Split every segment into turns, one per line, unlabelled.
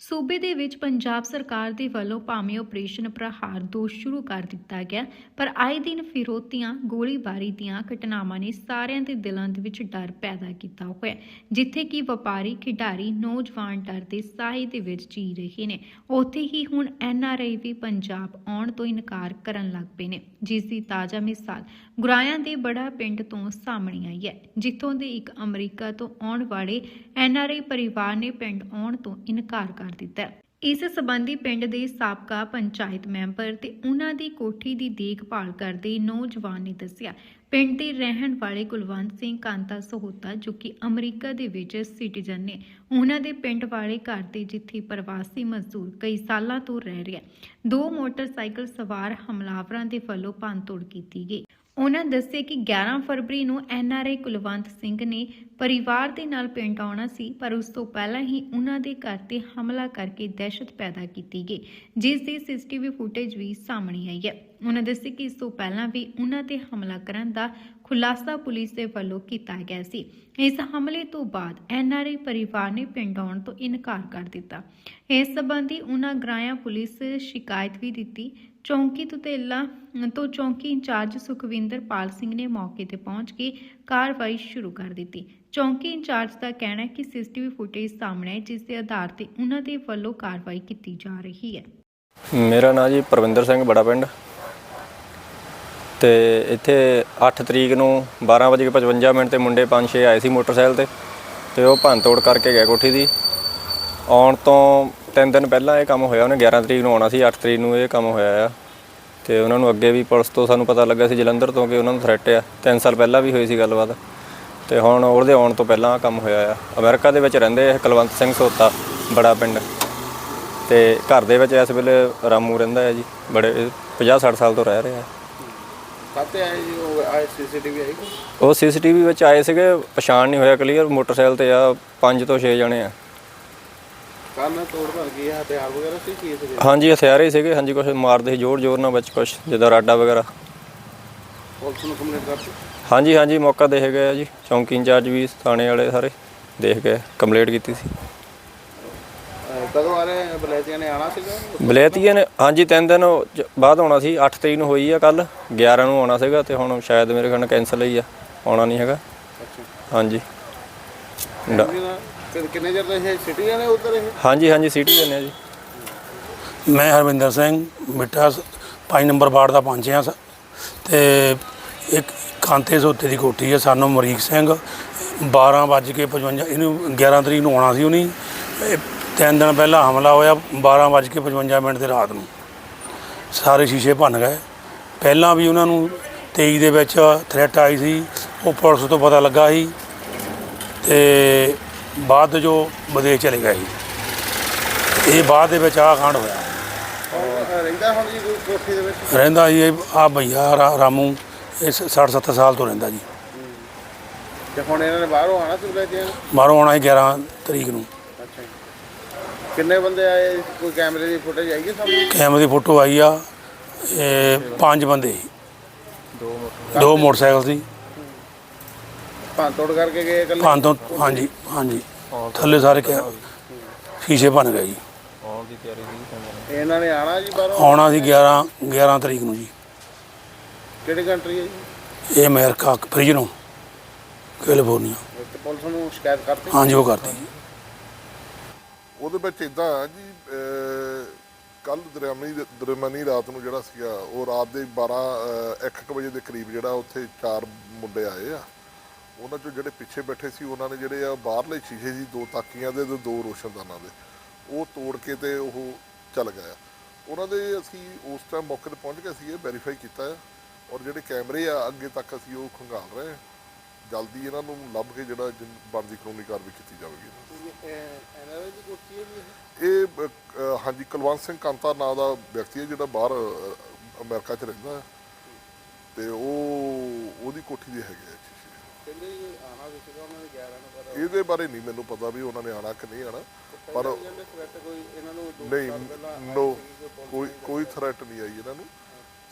ਸੂਬੇ ਦੇ ਵਿੱਚ ਪੰਜਾਬ ਸਰਕਾਰ ਦੇ ਵੱਲੋਂ ਭਾਵੇਂ ਆਪਰੇਸ਼ਨ ਪ੍ਰਹਾਰ 2 ਸ਼ੁਰੂ ਕਰ ਦਿੱਤਾ ਗਿਆ, ਪਰ ਆਏ ਦਿਨ ਫਿਰੋਤੀਆਂ, ਗੋਲੀਬਾਰੀ ਦੀਆਂ ਘਟਨਾਵਾਂ ਨੇ ਸਾਰਿਆਂ ਦੇ ਦਿਲਾਂ ਦੇ ਵਿੱਚ ਡਰ ਪੈਦਾ ਕੀਤਾ ਹੋਇਆ, ਜਿੱਥੇ ਕਿ ਵਪਾਰੀ, ਖਿਡਾਰੀ, ਨੌਜਵਾਨ ਡਰ ਦੇ ਸਾਹੇ ਦੇ ਵਿੱਚ ਜੀ ਰਹੇ ਨੇ। ਉੱਥੇ ਹੀ ਹੁਣ ਐਨਆਰਆਈ ਵੀ ਪੰਜਾਬ ਆਉਣ ਤੋਂ ਇਨਕਾਰ ਕਰਨ ਲੱਗ ਪਏ ਨੇ, ਜਿਸ ਦੀ ਤਾਜ਼ਾ ਮਿਸਾਲ ਗੁਰਾਇਆਂ ਦੇ ਬੜਾ ਪਿੰਡ ਤੋਂ ਸਾਹਮਣੇ ਆਈ ਹੈ, ਜਿੱਥੋਂ ਦੇ ਇੱਕ ਅਮਰੀਕਾ ਤੋਂ ਆਉਣ ਵਾਲੇ ਐਨਆਰਆਈ ਪਰਿਵਾਰ ਨੇ ਪਿੰਡ ਆਉਣ ਤੋਂ ਇਨਕਾਰ ਕਰ ਦਿੱਤਾ। ਇਸ ਸਬੰਧੀ ਪਿੰਡ ਦੇ ਸਾਬਕਾ ਪੰਚਾਇਤ ਮੈਂਬਰ ਤੇ ਉਹਨਾਂ ਦੀ ਕੋਠੀ ਦੀ ਦੇਖਭਾਲ ਕਰਦੇ ਨੌਜਵਾਨ ਨੇ ਦੱਸਿਆ, ਪਿੰਡ ਦੇ ਰਹਿਣ ਵਾਲੇ ਕੁਲਵੰਤ ਸਿੰਘ ਕਾਂਤਾ ਸਹੋਤਾ, ਜੋ ਕਿ ਅਮਰੀਕਾ ਦੇ ਵਿੱਚ ਸਿਟੀਜ਼ਨ ਨੇ, ਉਹਨਾਂ ਦੇ ਪਿੰਡ ਵਾਲੇ ਘਰ ਦੇ ਜਿੱਥੇ ਪ੍ਰਵਾਸੀ ਮਜ਼ਦੂਰ ਕਈ ਸਾਲਾਂ ਤੋਂ ਰਹਿ ਰਿਹਾ ਦੋ ਮੋਟਰਸਾਈਕਲ ਸਵਾਰ ਹਮਲਾਵਰਾਂ ਦੇ ਵੱਲੋਂ ਭੰਨਤੋੜ ਕੀਤੀ ਗਈ। ਉਹਨਾਂ ਦੱਸਿਆ ਕਿ 11 ਫਰਵਰੀ ਨੂੰ ਐਨਆਰਆਈ ਕੁਲਵੰਤ ਸਿੰਘ ਨੇ ਪਰਿਵਾਰ ਦੇ ਨਾਲ ਪਿੰਡ ਆਉਣਾ ਸੀ, ਪਰ ਉਸ ਤੋਂ ਪਹਿਲਾਂ ਹੀ ਉਹਨਾਂ ਦੇ ਘਰ ਤੇ ਹਮਲਾ ਕਰਕੇ ਦਹਿਸ਼ਤ ਪੈਦਾ ਕੀਤੀ ਗਈ ਜਿਸ ਦੀ ਸੀਸੀਟੀਵੀ ਫੁਟੇਜ ਵੀ ਸਾਹਮਣੇ ਆਈ ਹੈ। ਉਹਨਾਂ ਦੱਸਿਆ ਕਿ ਇਸ ਤੋਂ ਪਹਿਲਾਂ ਵੀ ਉਹਨਾਂ ਤੇ ਹਮਲਾ ਕਰਨ ਦਾ ਖੁਲਾਸਾ ਪੁਲਿਸ ਦੇ ਵੱਲੋਂ ਕੀਤਾ ਗਿਆ ਸੀ। ਇਸ ਹਮਲੇ ਤੋਂ ਬਾਅਦ ਐਨਆਰਆਈ ਪਰਿਵਾਰ ਨੇ ਪਿੰਡ ਆਉਣ ਤੋਂ ਇਨਕਾਰ ਕਰ ਦਿੱਤਾ। ਇਸ ਸੰਬੰਧੀ ਉਹਨਾਂ ਗ੍ਰਾਇਆ ਪੁਲਿਸ ਸ਼ਿਕਾਇਤ ਵੀ ਦਿੱਤੀ। ਚੌਂਕੀ ਤੁਤੇਲਾ ਤੋਂ ਚੌਂਕੀ ਇੰਚਾਰਜ ਸੁਖਵਿੰਦਰ ਪਾਲ ਸਿੰਘ ਨੇ ਮੌਕੇ ਤੇ ਪਹੁੰਚ ਕੇ ਕਾਰਵਾਈ ਸ਼ੁਰੂ ਕਰ ਦਿੱਤੀ। ਚੌਂਕੀ ਇੰਚਾਰਜ ਦਾ ਕਹਿਣਾ ਹੈ ਕਿ ਸੀਸੀਟੀਵੀ ਫੁਟੇਜ ਸਾਹਮਣੇ ਹੈ ਜਿਸ ਦੇ ਆਧਾਰ ਤੇ ਉਹਨਾਂ ਦੇ ਵੱਲੋਂ ਕਾਰਵਾਈ ਕੀਤੀ ਜਾ ਰਹੀ ਹੈ।
ਮੇਰਾ ਨਾਂ ਜੀ ਪਰਵਿੰਦਰ ਸਿੰਘ, ਬੜਾ ਪਿੰਡ। ਤੇ ਇੱਥੇ 8 ਤਰੀਕ ਨੂੰ 12:55 ਮਿੰਟ ਤੇ ਮੁੰਡੇ 5-6 ਆਏ ਸੀ ਮੋਟਰਸਾਈਕਲ ਤੇ ਤੇ ਉਹ ਭੰਨ ਤੋੜ ਕਰਕੇ ਗਏ ਕੋਠੀ ਦੀ। ਆਉਣ ਤੋਂ ਤਿੰਨ ਦਿਨ ਪਹਿਲਾਂ ਇਹ ਕੰਮ ਹੋਇਆ, ਉਹਨੇ 11 ਤਰੀਕ ਨੂੰ ਆਉਣਾ ਸੀ 8 ਤਰੀਕ ਨੂੰ ਇਹ ਕੰਮ ਹੋਇਆ ਆ। ਤੇ ਉਹਨਾਂ ਨੂੰ ਅੱਗੇ ਵੀ ਪੁਲਿਸ ਤੋਂ ਸਾਨੂੰ ਪਤਾ ਲੱਗਾ ਸੀ, ਜਲੰਧਰ ਤੋਂ ਕਿ ਉਹਨਾਂ ਨੂੰ ਥ੍ਰੈਟ ਆ। 3 ਸਾਲ ਪਹਿਲਾਂ ਵੀ ਹੋਈ ਸੀ ਗੱਲਬਾਤ। ਤੇ ਹੁਣ ਉਹਦੇ ਆਉਣ ਤੋਂ ਪਹਿਲਾਂ ਆਹ ਕੰਮ ਹੋਇਆ ਆ। ਅਮਰੀਕਾ ਦੇ ਵਿੱਚ ਰਹਿੰਦੇ ਇਹ ਕੁਲਵੰਤ ਸਿੰਘ ਸੋਤਾ, ਬੜਾ ਪਿੰਡ। ਤੇ ਘਰ ਦੇ ਵਿੱਚ ਇਸ ਵੇਲੇ ਰਾਮੂ ਰਹਿੰਦਾ ਹੈ ਜੀ, ਬੜੇ 50 60 ਸਾਲ ਤੋਂ ਰਹਿ ਰਿਹਾ। ਹੈ
ਕਾਤੇ ਆਏ ਜੀ? ਉਹ ਆਏ ਸੀਸੀਟੀਵੀ ਆਈ ਕੋਈ?
ਉਹ ਸੀਸੀਟੀਵੀ ਵਿੱਚ ਆਏ ਸੀਗੇ ਪਛਾਣ ਨਹੀਂ ਹੋਇਆ ਕਲੀਅਰ ਮੋਟਰਸਾਈਕਲ ਤੇ ਆ 5 ਤੋਂ 6 ਜਣੇ ਆ।
ਕੱਲ ਤੋੜ ਭਰ ਗਈ ਹੈ ਹਥਿਆਰ ਵਗੈਰਾ ਸੀ ਕੀ ਸੀ
ਹਾਂਜੀ ਹਥਿਆਰ ਹੀ ਸੀਗੇ। ਹਾਂਜੀ ਕੁਝ ਮਾਰਦੇ ਸੀ ਜ਼ੋਰ ਜ਼ੋਰ ਨਾਲ ਵਿੱਚ ਕੁਝ ਜਿੱਦਾਂ ਰਾਡਾ ਵਗੈਰਾ।
ਪੁਲਿਸ ਨੂੰ ਕੰਪਲੇਂਟ ਕਰਤੀ?
ਹਾਂਜੀ ਹਾਂਜੀ ਮੌਕਾ ਦੇਖ ਗਏ ਆ ਜੀ। ਚੌਂਕੀ ਇੰਚਾਰਜ ਵੀ ਥਾਣੇ ਵਾਲੇ ਸਾਰੇ ਦੇਖ ਗਏ ਕੰਪਲੀਟ ਕੀਤੀ ਸੀ।
ਕਦੋਂ ਆ ਰਹੇ ਬਲੈਤੀਆਂ ਨੇ ਆਣਾ ਸੀਗਾ?
ਬਲੇਤੀਏ ਨੇ ਹਾਂਜੀ ਤਿੰਨ ਦਿਨ ਬਾਅਦ ਆਉਣਾ ਸੀ 8 ਤਰੀਕ ਨੂੰ ਹੋਈ ਆ ਕੱਲ 11 ਨੂੰ ਆਉਣਾ ਸੀਗਾ ਤੇ ਹੁਣ ਸ਼ਾਇਦ ਮੇਰੇ ਖਿਆਲ ਨਾਲ ਕੈਂਸਲ ਹੀ ਆ ਆਉਣਾ ਨਹੀਂ ਹੈਗਾ। ਹਾਂਜੀ।
ਕਿੰਨੇ ਚਿਰ ਨੇ ਉਧਰ ਇਹ?
ਹਾਂਜੀ ਹਾਂਜੀ ਸਿਟੀ ਜੰਨੇ ਆ ਜੀ।
ਮੈਂ ਹਰਵਿੰਦਰ ਸਿੰਘ ਮਿੱਠਾ 5 ਨੰਬਰ ਵਾਰਡ ਦਾ ਸ- ਤੇ ਇੱਕ ਕਾਂਤੇ ਸੋਤੇ ਦੀ ਕੋਠੀ ਹੈ ਸਾਨੂੰ ਅਮਰੀਕ ਸਿੰਘ 12 ਵੱਜ ਕੇ 55 ਇਹਨੂੰ 11 ਤਰੀਕ ਨੂੰ ਆਉਣਾ ਸੀ ਉਹਨੇ। ਤਿੰਨ ਦਿਨ ਪਹਿਲਾਂ ਹਮਲਾ ਹੋਇਆ 12 ਵੱਜ ਕੇ 55 ਮਿੰਟ ਦੇ ਰਾਤ ਨੂੰ। ਸਾਰੇ ਸ਼ੀਸ਼ੇ ਭੰਨ ਗਏ। ਪਹਿਲਾਂ ਵੀ ਉਹਨਾਂ ਨੂੰ 23 ਦੇ ਵਿੱਚ ਥ੍ਰੈਟ ਆਈ ਸੀ ਉਹ ਪੁਲਿਸ ਤੋਂ ਪਤਾ ਲੱਗਾ ਸੀ ਤੇ ਬਾਅਦ ਜੋ ਵਿਦੇਸ਼ ਚਲੇ ਗਏ ਸੀ। ਇਹ ਬਾਅਦ ਦੇ ਵਿੱਚ ਆਹ ਕਾਂਡ ਹੋਇਆ।
ਰਹਿੰਦਾ ਹੁਣ ਜੀ ਕੋਠੀ ਦੇ ਵਿੱਚ?
ਰਹਿੰਦਾ ਜੀ ਇਹ ਆ ਭਈਆ ਰਾਮੂ ਇਹ 60 70 ਸਾਲ ਤੋਂ ਰਹਿੰਦਾ ਜੀ।
ਤੇ ਹੁਣ ਇਹਨਾਂ ਨੇ ਬਾਹਰੋਂ ਆਣਾ ਬਲੈਤੀਆਂ ਨੇ?
ਬਾਹਰੋਂ ਆਉਣਾ ਸੀ 11 ਤਰੀਕ ਨੂੰ।
ਜੀ ਕਿੰਨੇ ਬੰਦੇ ਆਏ? ਕੋਈ ਕੈਮਰੇ ਦੀ ਫੁਟੇਜ ਆਈ ਹੈ ਸਾਹਮਣੇ?
ਕੈਮਰੇ ਦੀ ਫੋਟੋ ਆਈ ਆ ਇਹ ਪੰਜ ਬੰਦੇ। ਦੋ ਮੋਟਰਸਾਈਕਲ ਸੀ।
ਭੰਨ ਤੋੜ ਕਰਕੇ ਗਏ ਇਕੱਲੇ?
ਭੰਨ ਤੋਂ ਹਾਂਜੀ ਹਾਂਜੀ। ਥੱਲੇ ਸਾਰੇ ਕੈ ਸ਼ੀਸ਼ੇ ਭੰਨ ਗਏ ਜੀ।
ਇਹਨਾਂ ਨੇ ਆਣਾ ਜੀ ਬਾਹਰੋਂ?
ਆਉਣਾ ਸੀ 11 11 ਤਰੀਕ ਨੂੰ ਜੀ।
ਕਿਹੜੀ ਕੰਟਰੀ ਹੈ ਜੀ?
ਇਹ ਅਮਰੀਕਾ ਫਰੀਜਨੋਂ ਕੈਲੀਫੋਰਨੀਆ।
ਤੇ ਪੁਲਿਸ ਨੂੰ ਸ਼ਿਕਾਇਤ ਕਰਤੀ?
ਹਾਂਜੀ ਉਹ ਕਰਦੀ ਜੀ।
ਉਹਦੇ ਵਿੱਚ ਇਦਾਂ ਆ ਜੀ ਕੱਲ ਦਰਮਨੀ ਦਰਮਨੀ ਰਾਤ ਨੂੰ ਜਿਹੜਾ ਸੀਗਾ ਉਹ ਰਾਤ ਦੇ 12 ਅਹ, ਇੱਕ ਕੁ ਵਜੇ ਦੇ ਕਰੀਬ ਜਿਹੜਾ ਉੱਥੇ ਚਾਰ ਮੁੰਡੇ ਆਏ ਆ। ਉਹਨਾਂ ਚੋਂ ਜਿਹੜੇ ਪਿੱਛੇ ਬੈਠੇ ਸੀ ਉਹਨਾਂ ਨੇ ਜਿਹੜੇ ਆ ਬਾਹਰਲੇ ਸ਼ੀਸ਼ੇ ਸੀ ਦੋ ਤਾਕੀਆਂ ਦੇ ਤੇ ਦੋ ਰੋਸ਼ਨਦਾਨਾਂ ਦੇ। ਉਹ ਤੋੜ ਕੇ ਤੇ ਉਹ ਚੱਲ ਗਏ ਆ। ਉਹਨਾਂ ਦੇ ਅਸੀਂ ਉਸ ਟਾਈਮ ਮੌਕੇ ਤੇ ਪਹੁੰਚ ਗਏ ਸੀਗੇ ਵੈਰੀਫਾਈ ਕੀਤਾ ਆ। ਔਰ ਜਿਹੜੇ ਕੈਮਰੇ ਆ ਅੱਗੇ ਤੱਕ ਅਸੀਂ ਉਹ ਖੰਗਾਲ ਰਹੇ ਹਾਂ ਜਲਦੀ ਇਹਨਾਂ ਨੂੰ ਲੱਭ ਕੇ ਜਿਹੜਾ ਜਿਨ- ਬਣਦੀ ਕਾਨੂੰਨੀ ਕਾਰਵਾਈ ਕੀਤੀ ਜਾਵੇਗੀ।
ਐਨਆਰਆਈ ਦੀ ਕੋਠੀ ਹੈ ਜੀ ਇਹ?
ਇਹ ਅ, ਅ, ਹਾਂਜੀ ਕੁਲਵੰਤ ਸਿੰਘ ਕਾਂਤਾ ਨਾਂ ਦਾ ਵਿਅਕਤੀ ਹੈ ਜਿਹੜਾ ਬਾਹਰ ਅ, ਅਮਰੀਕਾ 'ਚ ਰਹਿੰਦਾ ਹੈ। ਤੇ ਉਹ ਉਹਦੀ ਕੋਠੀ ਦੇ ਹੈਗੇ ਆ ਸ਼ੀਸ਼ੇ।
ਕਹਿੰਦੇ ਜੀ ਆਣਾ ਵੀ ਸੀਗਾ ਉਹਨਾਂ ਨੇ 11 ਨੂੰ ਪਰ
ਇਹਦੇ ਬਾਰੇ ਨਹੀਂ ਮੈਨੂੰ ਪਤਾ ਵੀ ਉਹਨਾਂ ਨੇ ਆਣਾ ਕਿ ਨਹੀਂ ਆਣਾ ਪਰ
ਥ੍ਰੈਟ ਕੋਈ ਇਹਨਾਂ ਨੂੰ ਦੋ
ਨਹੀਂ
ਸਾਲ ਪਹਿਲਾਂ ਆਈ
ਨੋ
ਸੀਗੀ ਕੋਈ ਪੁਲਿਸ
ਕੋਈ ਕੋਈ ਥ੍ਰੈਟ ਨਹੀਂ ਆਈ ਇਹਨਾਂ ਨੂੰ।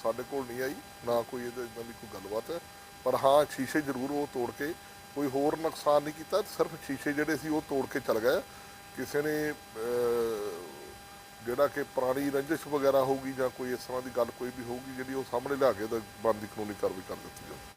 ਸਾਡੇ ਕੋਲ ਨਹੀਂ ਆਈ ਨਾ ਕੋਈ ਇਹਦੇ ਇਦਾਂ ਦੀ ਕੋਈ ਗੱਲਬਾਤ ਹੈ। ਪਰ ਹਾਂ, ਸ਼ੀਸ਼ੇ ਜ਼ਰੂਰ ਉਹ ਤੋੜ ਕੇ ਕੋਈ ਹੋਰ ਨੁਕਸਾਨ ਨਹੀਂ ਕੀਤਾ, ਸਿਰਫ ਸ਼ੀਸ਼ੇ ਜਿਹੜੇ ਸੀ ਉਹ ਤੋੜ ਕੇ ਚਲ ਗਏ। ਕਿਸੇ ਨੇ ਜਿਹੜਾ ਕਿ ਪੁਰਾਣੀ ਰੰਜਿਸ਼ ਵਗੈਰਾ ਹੋਊਗੀ ਜਾਂ ਕੋਈ ਇਸ ਤਰ੍ਹਾਂ ਦੀ ਗੱਲ ਕੋਈ ਵੀ ਹੋਊਗੀ, ਜਿਹੜੀ ਉਹ ਸਾਹਮਣੇ ਲਿਆ ਕੇ ਤਾਂ ਬਣਦੀ ਕਾਨੂੰਨੀ ਕਾਰਵਾਈ ਕਰ ਦਿੱਤੀ ਜਾਵੇ